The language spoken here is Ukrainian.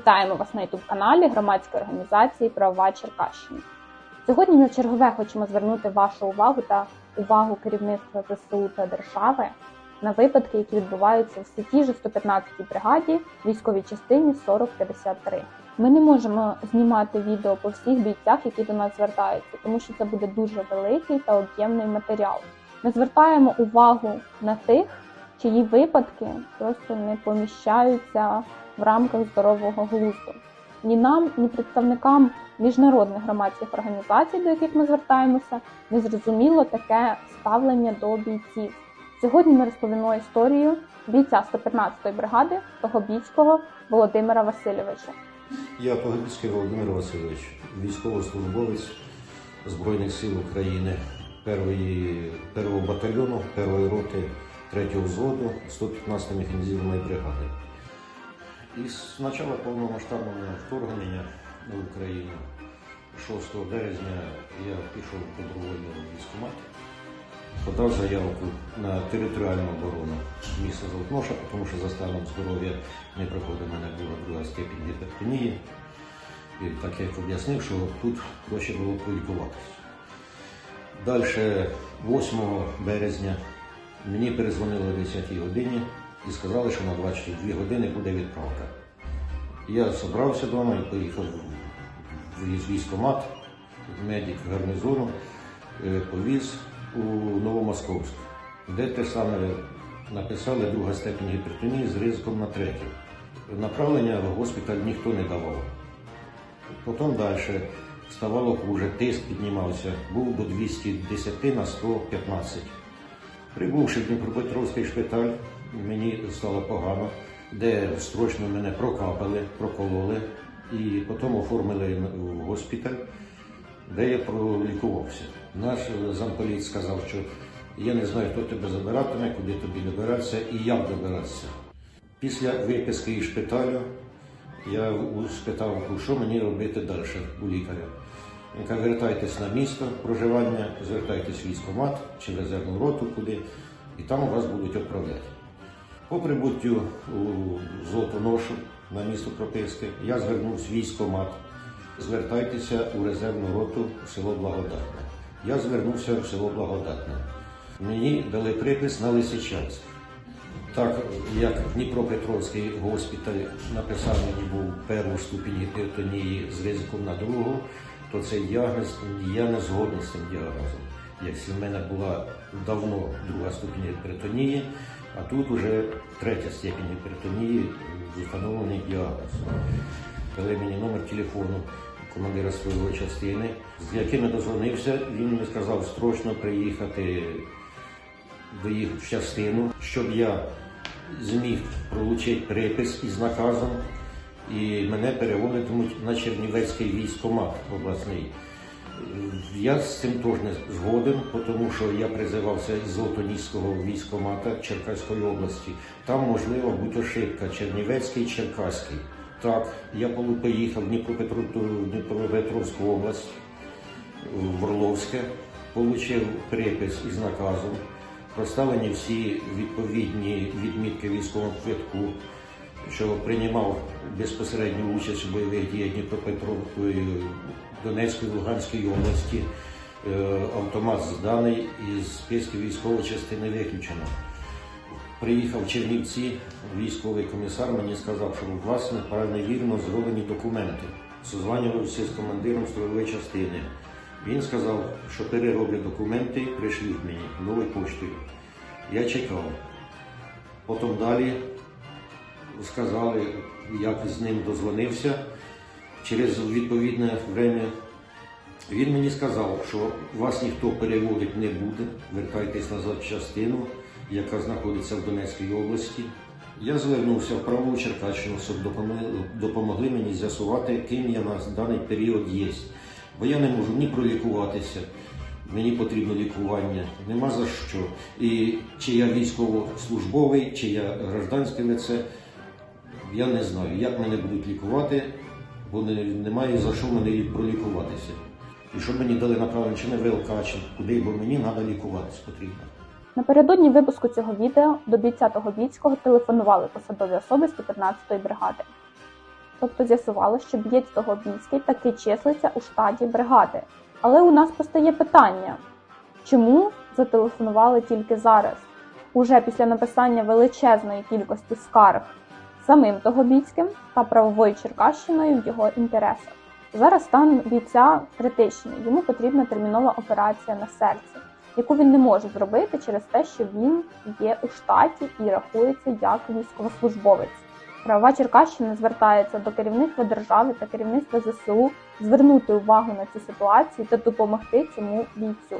Вітаємо вас на youtube каналі громадської організації Права Черкащини. Сьогодні на чергове хочемо звернути вашу увагу та увагу керівництва ЗСУ та держави на випадки, які відбуваються в всій тій же 115-й бригаді військовій частині 4053. Ми не можемо знімати відео по всіх бійцях, які до нас звертаються, тому що це буде дуже великий та об'ємний матеріал. Ми звертаємо увагу на тих, чиї випадки просто не поміщаються в рамках здорового глузду. Ні нам, ні представникам міжнародних громадських організацій, до яких ми звертаємося, не зрозуміло таке ставлення до бійців. Сьогодні ми розповімо історію бійця 115-ї бригади Тогобіцького Володимира Васильовича. Я Погибський Володимир Васильович, військовослужбовець Збройних сил України, першого батальйону, першої роти 3-го взводу 115 ї механізованої бригади. І з початку повномасштабного вторгнення на Україну 6 березня я пішов добровольно в військкомат, подав заявку на територіальну оборону міста Золотноша, тому що за станом здоров'я не проходить в мене була друга степінь гіпертонії. І так я об'яснив, що тут проще було полікуватися. Далі, 8 березня, мені перезвонили о 10 годині і сказали, що на 22 години буде відправка. Я зібрався вдома і поїхав в військкомат, медик гарнізону, е, повіз у Новомосковськ, де те саме написали друга степень гіпертонії з ризиком на третю. Направлення в госпіталь ніхто не давав. Потім далі ставало хуже, тиск піднімався, був до 210 на 115. Прибувши в Дніпропетровський шпиталь, мені стало погано, де строчно мене прокапали, прокололи і потім оформили в госпіталь, де я пролікувався. Наш замполіт сказав, що я не знаю, хто тебе забиратиме, куди тобі добиратися і як добиратися. Після виписки із шпиталю я спитав, що мені робити далі у лікаря. Він каже, вертайтесь на місто проживання, звертайтесь в військкомат чи резервну роту куди, і там вас будуть відправляти. По прибуттю у Золотоношу на місто прописки я звернувся в військкомат. Звертайтеся у резервну роту в село Благодатне. Я звернувся в село Благодатне. Мені дали припис на Лисичанськ. Так як Дніпропетровський госпіталь написав мені був першу ступінь гіпертонії з ризиком на другу, то цей діагноз я не згоден з цим діагнозом. Якщо в мене була давно друга ступінь гіпертонії, а тут вже третя степінь гіпертонії з установлений діагноз. Дали мені номер телефону командира своєї частини, з яким я дозвонився, він мені сказав строчно приїхати до їх в частину, щоб я зміг пролучити припис із наказом, і мене переводитимуть на Чернівецький військкомат обласний. Я з цим теж не згоден, тому що я призивався із Золотоніського військкомата Черкаської області. Там можливо бути ошибка Чернівецький, Черкаський. Так, я поїхав в Дніпропетровську область, в Орловське, отримав припис із наказом, проставлені всі відповідні відмітки військового квитку, що приймав безпосередню участь у бойових діях Дніпропетровської, Донецької, Луганської області. Е, Автомат зданий із списків військової частини виключено. Приїхав в Чернівці, військовий комісар мені сказав, що у вас неправильно зроблені документи. Созванювався з командиром строєвої частини. Він сказав, що перероблять документи, прийшлють мені новою поштою. Я чекав. Потім далі сказали, як з ним дозвонився. Через відповідне время він мені сказав, що вас ніхто переводити не буде, вертайтесь назад в частину, яка знаходиться в Донецькій області. Я звернувся в правову Черкащину, щоб допомогли мені з'ясувати, ким я на даний період є. Бо я не можу ні пролікуватися, мені потрібно лікування, нема за що. І чи я військовослужбовий, чи я гражданське лице, я не знаю, як мене будуть лікувати, бо немає за що мене пролікуватися. І щоб мені дали направлення чи на ВЛК, чи куди, бо мені треба лікуватися потрібно. Напередодні випуску цього відео до бійця Тогобіцького телефонували посадові особи 115-ї бригади. тобто з'ясувалося, що бієць Тогобільський таки числиться у штаті бригади. Але у нас постає питання, чому зателефонували тільки зараз, уже після написання величезної кількості скарг самим Тогобільським та правовою Черкащиною в його інтересах. Зараз стан бійця критичний, йому потрібна термінова операція на серці, яку він не може зробити через те, що він є у штаті і рахується як військовослужбовець. Правова Черкащина звертається до керівництва держави та керівництва ЗСУ звернути увагу на цю ситуацію та допомогти цьому бійцю.